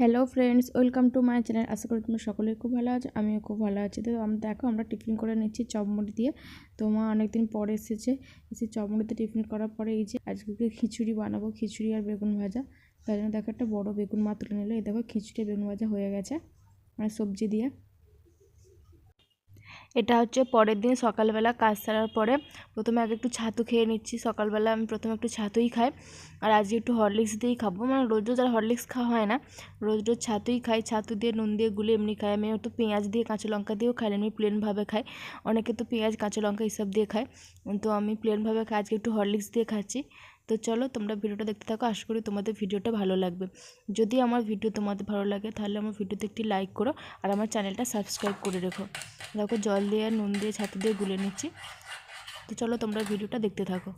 Hello friends, welcome to my channel. আশা করি তোমরা সকলেই খুব ভালো আছো, আমিও খুব ভালো আছি। তো আমি, দেখো আমরা টিফিন করে নিচ্ছি চপমুড়ি দিয়ে। তো মা অনেকদিন পরে এসেছে, এসে চপমুড়িতে টিফিন করার পরে এই যে আজকে খিচুড়ি বানাবো, খিচুড়ি আর বেগুন ভাজা। তার জন্য দেখো একটা বড়ো বেগুন মা তুলে নিলো, এই দেখো খিচুড়ি বেগুন ভাজা হয়ে গেছে মানে সবজি দিয়ে। এটা হচ্ছে পরের দিন সকালবেলা কাজ সারার পরে প্রথমে আগে একটু ছাতু খেয়ে নিচ্ছি। সকালবেলা আমি প্রথমে একটু ছাতুই খাই আর আজকে একটু হরলিক্স দিয়েই খাব। মানে রোজ রোজ আর হরলিক্স খাওয়া হয় না, রোজ রোজ ছাতুই খাই। ছাতু দিয়ে নুন দিয়ে গুলে এমনি খাই। আমি একটু পেঁয়াজ দিয়ে কাঁচা লঙ্কা দিয়েও খাই এমনি প্লেনভাবে খাই। অনেকে তো পেঁয়াজ, কাঁচা লঙ্কা এইসব দিয়ে খায়। তো আমি প্লেনভাবে খাই। আজকে একটু হরলিক্স দিয়ে খাচ্ছি। তো চলো তোমরা ভিডিওটা দেখতে থাকো, আশা করি তোমাদের ভিডিওটা ভালো লাগবে। যদি আমার ভিডিও তোমাদের ভালো লাগে, তাহলে আমার ভিডিওতে একটি লাইক করো আর আমার চ্যানেলটা সাবস্ক্রাইব করে রেখো। দেখো জল দিয়ে, নুন দিয়ে, ছাতু দিয়ে গুলে নিচ্ছি। তো চলো তোমরা ভিডিওটা দেখতে থাকো।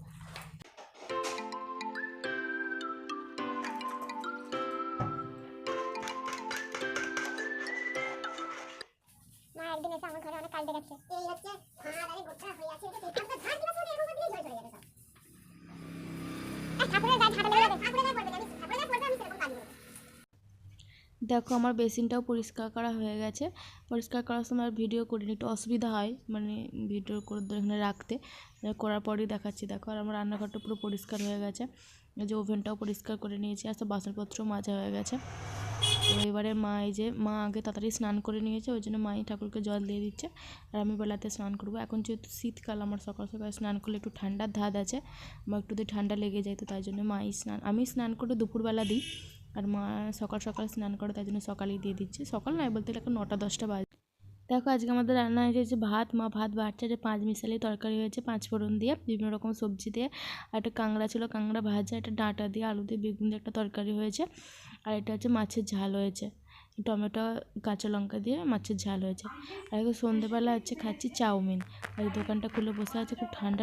মা, একদিন এসে আমার ঘরে অনেক দেখাচ্ছে। এই হচ্ছে ভাত আরে গোটা হয়ে আছে। দেখতে ধান দিবস দেখো, আমার বেসিনটাও পরিষ্কার করা হয়ে গেছে। পরিষ্কার করার সময় ভিডিও করিনি, একটু অসুবিধা হয় মানে ভিডিও করে এখানে রাখতে। করার পরেই দেখাচ্ছি, দেখো। আর আমার রান্নাঘরটা পুরো পরিষ্কার হয়ে গেছে। যে ওভেনটাও পরিষ্কার করে নিয়েছি, আর সব বাসনপত্র মাজা হয়ে গেছে। তো এবারে মা এই যে মা আগে তাড়াতাড়ি স্নান করে নিয়েছে, ওই জন্য মাই ঠাকুরকে জল দিয়ে দিচ্ছে। আর আমি বেলাতে স্নান করব। এখন যেহেতু শীতকাল, আমার সকাল সকাল স্নান করলে একটু ঠান্ডার ধাঁধ আছে আমার একটু যদি ঠান্ডা লেগে যায়, তো তাই জন্য মাই স্নান, আমি স্নান করে দুপুরবেলা দিই। আর মা সকাল সকাল স্নান করে, তাই জন্য সকালেই দিয়ে দিচ্ছে। সকাল নয় বলতে গেলে এখন নটা দশটা বাজে। দেখো, আজকে আমাদের রান্না হয়েছে ভাত, মা ভাত বাড়ছে যে পাঁচ মিশালি তরকারি হয়েছে, পাঁচ ফোড়ন দিয়ে, বিভিন্ন রকম সবজি দিয়ে, আর একটা কাঁকড়া ছিল, কাঁকড়া ভাজা, একটা ডাঁটা দিয়ে, আলু দিয়ে, বেগুন দিয়ে একটা তরকারি হয়েছে, আর এটা হচ্ছে মাছের ঝাল হয়েছে, টমেটো, কাঁচা লঙ্কা দিয়ে মাছের ঝাল হয়েছে, আর এখন সন্ধেবেলা হচ্ছে খাচ্ছি চাউমিন, আর দোকানটা খুলে বসে আছে, খুব ঠান্ডা